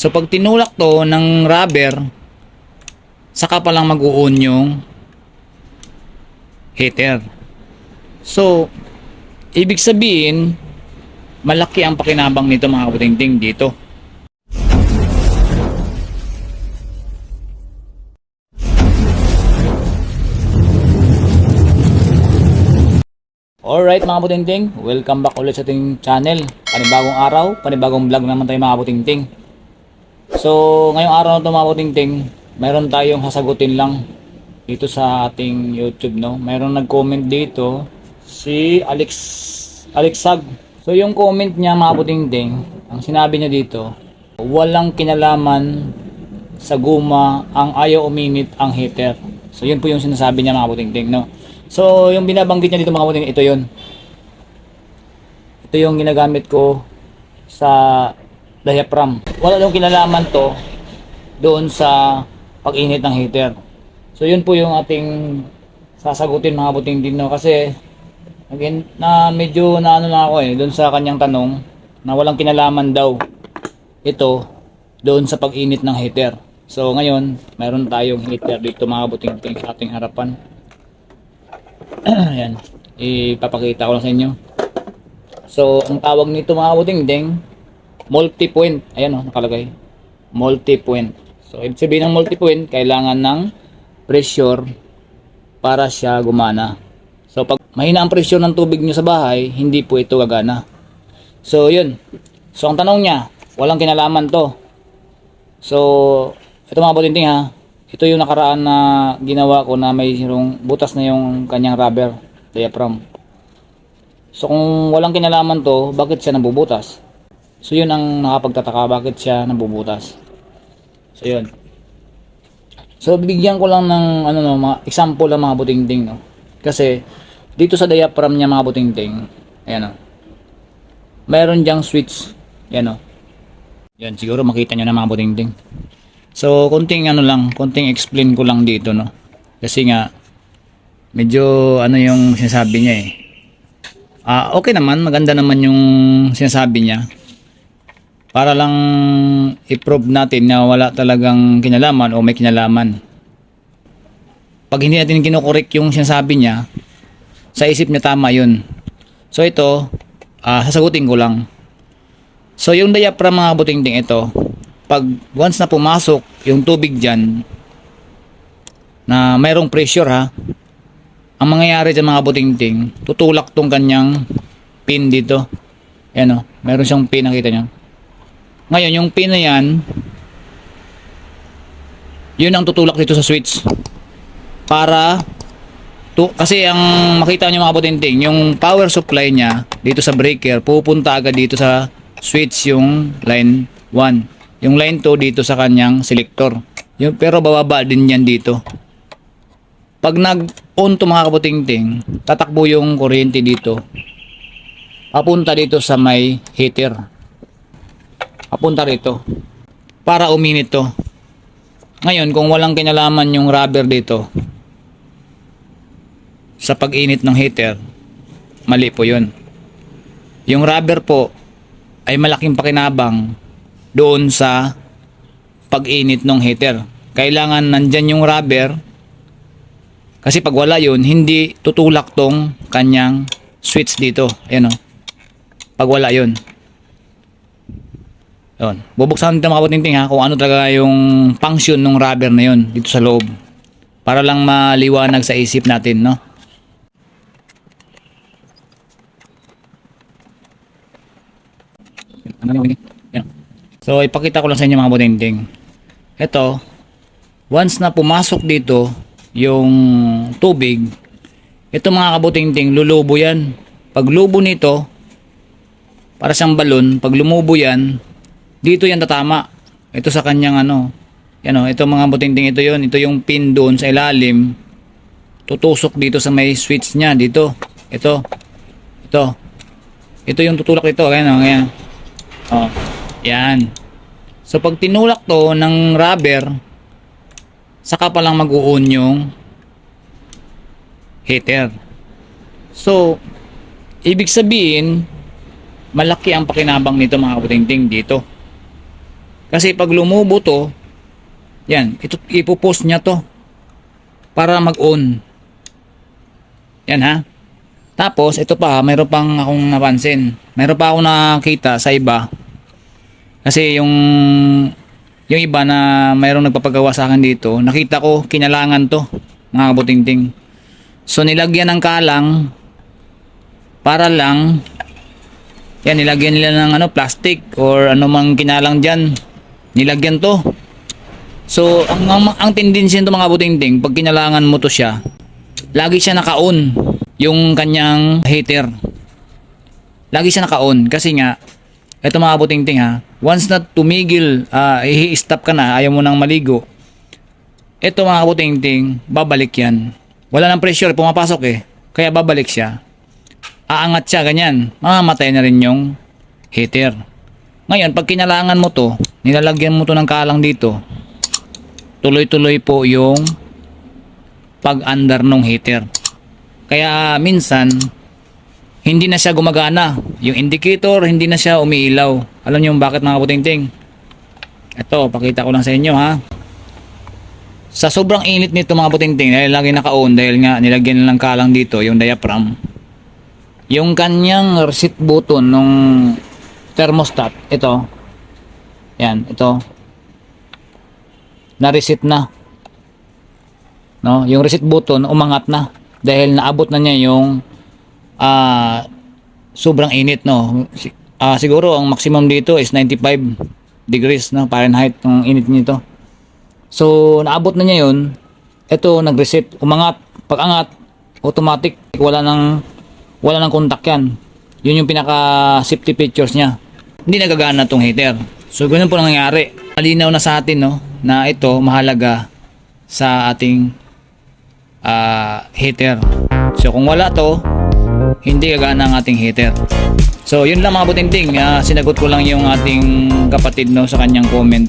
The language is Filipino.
So pag tinulak to ng rubber, saka pa lang mag-uon yung heater. So, ibig sabihin, malaki ang pakinabang nito mga kabutingting dito. Alright mga butingting, welcome back ulit sa ating channel. Panibagong araw, panibagong vlog naman tayo mga butingting. So, ngayong araw na butingting, mayroon tayong sasagutin lang dito sa ating YouTube, no? Mayroon nag-comment dito, si Alex, Alexag. So, yung comment niya mga butingting, ang sinabi niya dito, walang kinalaman sa guma ang ayaw uminit ang heater. So, yun po yung sinasabi niya mga butingting, no? So, yung binabanggit niya dito mga butingting, ito yun. Ito yung ginagamit ko sa diaphragm. Wala daw kinalaman to doon sa pag-init ng heater. So yun po yung ating sasagutin mga buting din no kasi again na medyo na ano na ako eh doon sa kanyang tanong na walang kinalaman daw ito doon sa pag-init ng heater. So ngayon, mayroon tayong heater dito mga buting ting sa ating harapan. Ayan. Ipapakita ko lang sa inyo. So, ang tawag nito mga buting ding multi-point. Ayan oh, nakalagay. Multi-point. So, ibig sabihin ng multi-point, kailangan ng pressure para siya gumana. So, pag mahina ang pressure ng tubig nyo sa bahay, hindi po ito gagana. So, yun. So, ang tanong niya, walang kinalaman to. So, ito mga butinting ha. Ito yung nakaraan na ginawa ko na may butas na yung kanyang rubber diaphragm. So kung walang kinalaman to, bakit siya nabubutas? So yun ang nakapagtataka, bakit siya nabubutas? So yun. So bibigyan ko lang ng ano no, mga example lang mga butingting no. Kasi dito sa diaphragm niya mga butingting, ayan oh. Meron diyang switch, ayan oh. Yan siguro makita niyo na mga butingting. So konting ano lang, konting explain ko lang dito no. Kasi nga medyo ano yung sinasabi niya eh. Ah, okay naman, maganda naman yung sinasabi niya. Para lang i-prove natin na wala talagang kinalaman o may kinalaman. Pag hindi natin kinokorek yung sinasabi niya, sa isip niya tama yun. So ito, ah, sasagutin ko lang. So yung diaphragm mga butingting ito, pag once na pumasok yung tubig dyan, na mayroong pressure ha, ang mangyayari sa mga butingting, tutulak tong kanyang pin dito. Ayan o, meron siyang pin, nakita nyo. Ngayon, yung pin na yan, yun ang tutulak dito sa switch. Para, to, kasi ang makita nyo mga butingting, yung power supply niya, dito sa breaker, pupunta agad dito sa switch yung line 1. Yung line 2 dito sa kanyang selector. Yung, pero bababa din yan dito pag nag-on to mga kabutingting, tatakbo yung kuryente dito. Papunta dito sa may heater. Papunta rito. Para uminit to. Ngayon, kung walang kinalaman yung rubber dito, sa pag-init ng heater, mali po yun. Yung rubber po, ay malaking pakinabang doon sa pag-init ng heater. Kailangan nandyan yung rubber kasi pag wala yun, hindi tutulak tong kanyang switch dito. Ayan o. Pag wala yun. Yun. Bubuksan natin mga kaputingting ha kung ano talaga yung function ng rubber na yun dito sa loob. Para lang maliwanag sa isip natin, no? So, ipakita ko lang sa inyo mga kaputingting. Ito, once na pumasok dito, yung tubig, ito mga kabutingting, lulubo yan. Pag lubo nito, para siyang balon, pag lumubo yan, dito yan tatama. Ito sa kanyang ano, yan o, ito mga butingting ito yon ito yung pin doon sa ilalim, tutusok dito sa may switch niya, dito, ito, ito, ito yung tutulak dito, ayan o, ayan. O, yan. So pag tinulak to ng rubber, saka pa lang mag-uun yung heater. So, ibig sabihin, malaki ang pakinabang nito mga kaputingting dito. Kasi pag lumubo to, yan, ito, ipopost niya to para mag-on. Yan ha. Tapos, ito pa, mayroon pang akong napansin. Mayroon pa akong nakita sa iba. Kasi yung yung iba na mayroong nagpapagawa sa akin dito, nakita ko kinalangan to, mga kabutingting. So nilagyan ng kalang para lang yan nilagyan nila ng ano plastic or ano mang kinalang diyan. Nilagyan to. So ang ang, ang tendency nito mga kabutingting, pag kinalangan mo to siya, lagi siya naka-on yung kanyang heater. Lagi siya naka-on kasi nga ito mga kabutingting ha, once na tumigil, ah, i-stop ka na, ayaw mo nang maligo, ito mga kabutingting, babalik yan. Wala nang pressure, pumapasok eh. Kaya babalik siya. Aangat siya, ganyan. Mamamatay na rin yung heater. Ngayon, pag kinalangan mo to, nilalagyan mo to ng kalang dito, tuloy-tuloy po yung pag-under ng heater. Kaya minsan, hindi na siya gumagana. Yung indicator, hindi na siya umiilaw. Alam niyo bakit mga putingting? Ito, pakita ko lang sa inyo ha. Sa sobrang init nito mga putingting, dahil lagi naka-on, dahil nga nilagyan lang kalang dito, yung diaphragm. Yung kanyang reset button nung thermostat, ito. Yan, ito. Na-reset na. No, yung reset button umangat na dahil naabot na niya yung ah sobrang init no. Ah, siguro ang maximum dito is 95 degrees no Fahrenheit ng init nito. So naabot na niya yun. Ito nag-reset, umangat, pag-angat automatic wala nang wala nang contact yan. Yun yung pinaka safety features niya. Hindi nagagana tong heater. So ganun po nangyayari. Malinaw na sa atin no na ito mahalaga sa ating ah, heater. So kung wala to, hindi gagana ang ating heater. So yun lang mga butinting, Ah, sinagot ko lang yung ating kapatid no sa kanyang comment.